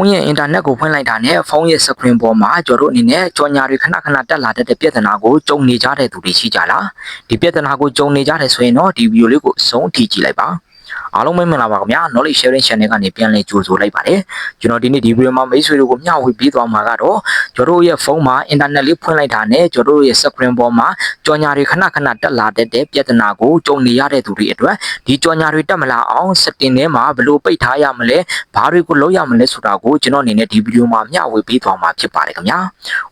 ုန်းရဲ့အင်တာနက်ကိုဖွင့်လိုက်တာနဲ့ဖုန်းရဲ့ screen ပေါ်မှာကျွန်တော်တို့အနေနဲ့ကြော်ညာတွေခဏခဏတက်လာတတ်တဲ့ပြဿနာကိုကြုံနေကြတဲ့သူတွေရှိကြလားဒီပြဿနာကိုကြုံနေကြတယ်ဆိုရင်တော့ဒီဗီဒီယိုလေးကိုအဆုံးထိကြည့်လိုက်ပါ အားလုံးပဲမင်္ဂလာပါခင်ဗျာ knowledge sharing channel ကနေပြန်လည်ကြိုဆိုလိုက်ပါတယ်ကျွန်တော်ဒီနေ့ဒီဗီဒီယိုမှာမိတ်ဆွေတို့ကိုမျှဝေပေးသွားမှာကတော့ကျွန်တော်ရဲ့ဖုန်းမှာ internet လေးဖွင့်လိုက်တာနဲ့ကျွန်တော်ရဲ့ screen ပေါ်မှာကြော်ညာတွေခဏခဏတက်လာတဲ့ပြဿနာကိုကြုံနေရတဲ့သူတွေအတွက်ဒီကြော်ညာတွေတက်မလာအောင် setting ထဲမှာဘယ်လိုပိတ်ထားရမလဲဘာတွေကိုလုပ်ရမလဲဆိုတာကိုကျွန်တော်အနေနဲ့ဒီဗီဒီယိုမှာမျှဝေပေးသွားမှာဖြစ်ပါတယ်ခင်ဗျာ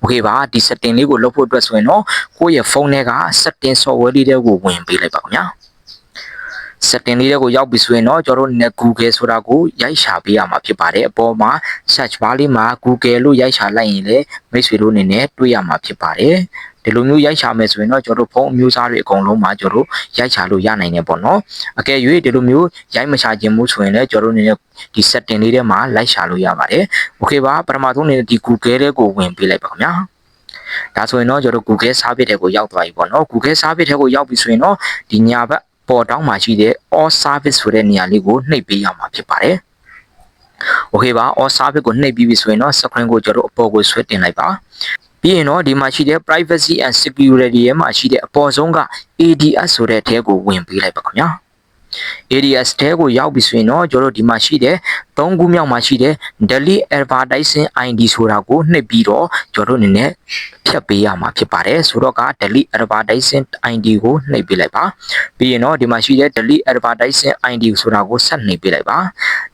okay ပါဒီ setting လေးကိုလုပ်ဖို့အတွက်ဆိုရင်တော့ကိုယ့်ရဲ့ဖုန်းထဲက setting software လေးတွေကိုဝင်ပေးလိုက်ပါခင်ဗျာ setting လေးတွေကိုရောက်ပြီဆိုရင်တော့ကျွန်တော်တို့ net Google ဆိုတာကိုရိုက်ရှာပေးရမှာဖြစ်ပါတယ်အပေါ်မှာ search bar လေးမှာ Google လို့ရိုက်ရှာလိုက်ရင်လည်းမိတ်ဆွေတို့အနေနဲ့တွေ့ရမှာဖြစ်ပါတယ်ဒီလိုမျိုးရိုက်ချမယ်ဆိုရင်တော့ကျွန်တော်တို့ဖုန်းအမျိုးအစားတွေအကုန်လုံးမှာကျွန်တော်တို့ရိုက်ချလို့ရနိုင်တယ်ပေါ့နော်အကယ်၍ဒီလိုမျိုးရိုက်မချခြင်းမို့ဆိုရင်လည်းကျွန်တော်တို့အနေနဲ့ဒီ setting လေးထဲမှာလိုက်ရှာလို့ရပါတယ် okay ပါပထမဆုံးအနေနဲ့ဒီ Google ထဲကိုဝင်ပေးလိုက်ပါခင်ဗျာဒါဆိုရင်တော့ကျွန်တော် Google Service တွေကိုရောက်သွားပြီပေါ့နော် Google Service တွေကိုရောက်ပြီဆိုရင်တော့ဒီညာဘက် ပေါ်တောင်းမှာရှိတဲ့ all service ဆိုတဲ့နေရာလေးကိုနှိပ်ပေးရမှာဖြစ်ပါတယ်။ Okay ပါ all service ကိုနှိပ်ပြီးပြီဆိုရင်တော့ screen ကိုကျွန်တော်အပေါ်ကိုဆွဲတင်လိုက်ပါ။ပြီးရင်တော့ဒီမှာရှိတဲ့ privacy and security ရဲ့မှာရှိတဲ့အပေါ်ဆုံးက ADS ဆိုတဲ့အထဲကိုဝင်ပေးလိုက်ပါခင်ဗျာ။ ADS တဲကိုရောက်ပြီဆိုရင်တော့ကျွန်တော်တို့ဒီမှာရှိတဲ့ ၃ခုမြောက်မှာရှိတဲ့ delete advertising ID ဆိုတာကိုနှိပ်ပြီးတော့ကျွန်တော်တို့အနေနဲ့ဖြတ်ပေးရမှာဖြစ်ပါတယ်ဆိုတော့က delete advertising ID ကိုနှိပ်ပေးလိုက်ပါပြီးရင်တော့ဒီမှာရှိတဲ့ delete advertising ID ဆိုတာကိုဆက်နှိပ်ပေးလိုက်ပါ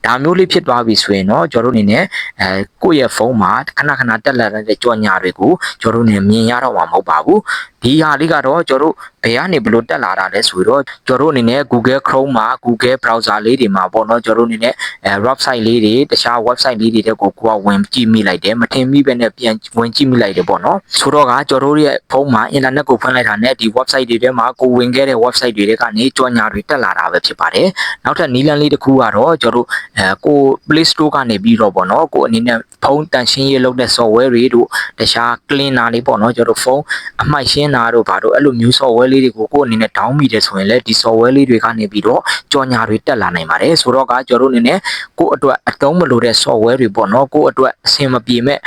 ဒါမျိုးလေးဖြစ်သွားပြီဆိုရင်တော့ကျွန်တော်တို့အနေနဲ့အဲကိုယ့်ရဲ့ဖုန်းမှာခဏခဏတက်လာတဲ့ကြော်ညာတွေကိုကျွန်တော်တို့နေမြင်ရတော့မှာမဟုတ်ပါဘူးဒီဟာလေးကတော့ကျွန်တော်တို့ဘယ်ကနေဘလို့တက်လာတာလဲဆိုတော့ကျွန်တော်တို့အနေနဲ့ Google Chrome မှာ Google browser လေးတွေမှာပေါ့နော်ကျွန်တော်တို့အနေနဲ့အဲ website လေးတွေတခြား website လေးတွေတဲ့ကိုကိုကဝင်ကြည့်မိလိုက်တယ်မထင်မိပဲနဲ့ပြန်ဝင်ကြည့်မိလိုက်တယ်ပေါ့နော်ဆိုတော့ကကျွန်တော်တို့ရဲ့ဖုန်းမှာ internet ကိုဖွင့်လိုက်တာနဲ့ဒီ website တွေထဲမှာကိုဝင်ခဲ့တဲ့ website တွေထဲကနေကြော်ညာတွေတက်လာတာပဲဖြစ်ပါတယ်နောက်ထပ်နီးလန်းလေးတစ်ခုကတော့ကျွန်တော်တို့အဲကို Play Store ကနေပြီးတော့ပေါ့နော်ကိုအနေနဲ့ဖုန်းတန်ရှင်းရေးလုပ်တဲ့ software တွေတို့တခြား cleaner လေးပေါ့နော်ကျွန်တော်တို့ဖုန်းအမှိုက်ရှင်းတာတို့ဘာတို့အဲ့လိုမျိုး software လေးတွေကိုကိုအနေနဲ့ down မိတယ်ဆိုရင်လည်းဒီ software လေးတွေကနေပြီးတော့ကြော်ညာတွေတက်လာနိုင်ပါတယ်ဆိုတော့ကကျွန်တော်တို့အနေနဲ့ကိုအတွက်အသုံးမလိုတဲ့ software တွေပေါ့နော်ကိုအတွက်အဆင်မပြေမဲ့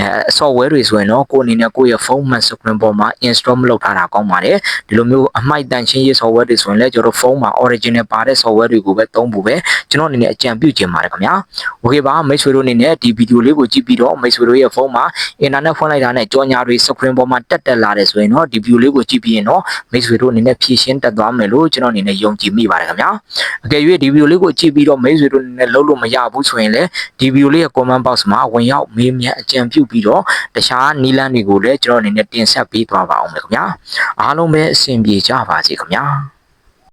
အဲ software တွေဆိုရင်တော့ကိုယ်အနေနဲ့ကိုယ့်ရဲ့ phone မှန် screen ပေါ်မှာ install မလုပ်ထားတာကောင်းပါတယ်ဒီလိုမျိုးအမိုက်တန်ချင်းရေး software တွေဆိုရင်လည်းကျွန်တော် phone မှာ original ပါတဲ့ software တွေကိုပဲသုံးဖို့ပဲကျွန်တော်အနေနဲ့အကြံပြုချင်ပါတယ်ခင်ဗျာ okay ပါမိတ်ဆွေတို့အနေနဲ့ဒီ video လေးကိုကြည့်ပြီးတော့မိတ်ဆွေတို့ရဲ့ phone မှာ internet ဖွင့်လိုက်တာနဲ့ကြော်ညာတွေ screen ပေါ်မှာတက်တက်လာတယ်ဆိုရင်တော့ဒီ video လေးကိုကြည့်ပြီးရင်တော့မိတ်ဆွေတို့အနေနဲ့ဖြည့်ရှင်းတက်သွားမယ်လို့ကျွန်တော်အနေနဲ့ယုံကြည်မိပါတယ်ခင်ဗျာအကယ်၍ဒီ video လေးကိုကြည့်ပြီးတော့မိတ်ဆွေတို့အနေနဲ့လုပ်လို့မရဘူးဆိုရင်လည်းဒီ video လေးရဲ့ comment box မှာဝင်ရောက်မေးမြန်းအကြံပြုပြုပြီးတော့တခြားနီလန်းတွေကိုလည်းကျွန်တော်အနေနဲ့တင်ဆက်ပေးသွားပါအောင်မယ်ခင်ဗျာအားလုံးပဲအဆင်ပြေကြပါစေခင်ဗျာ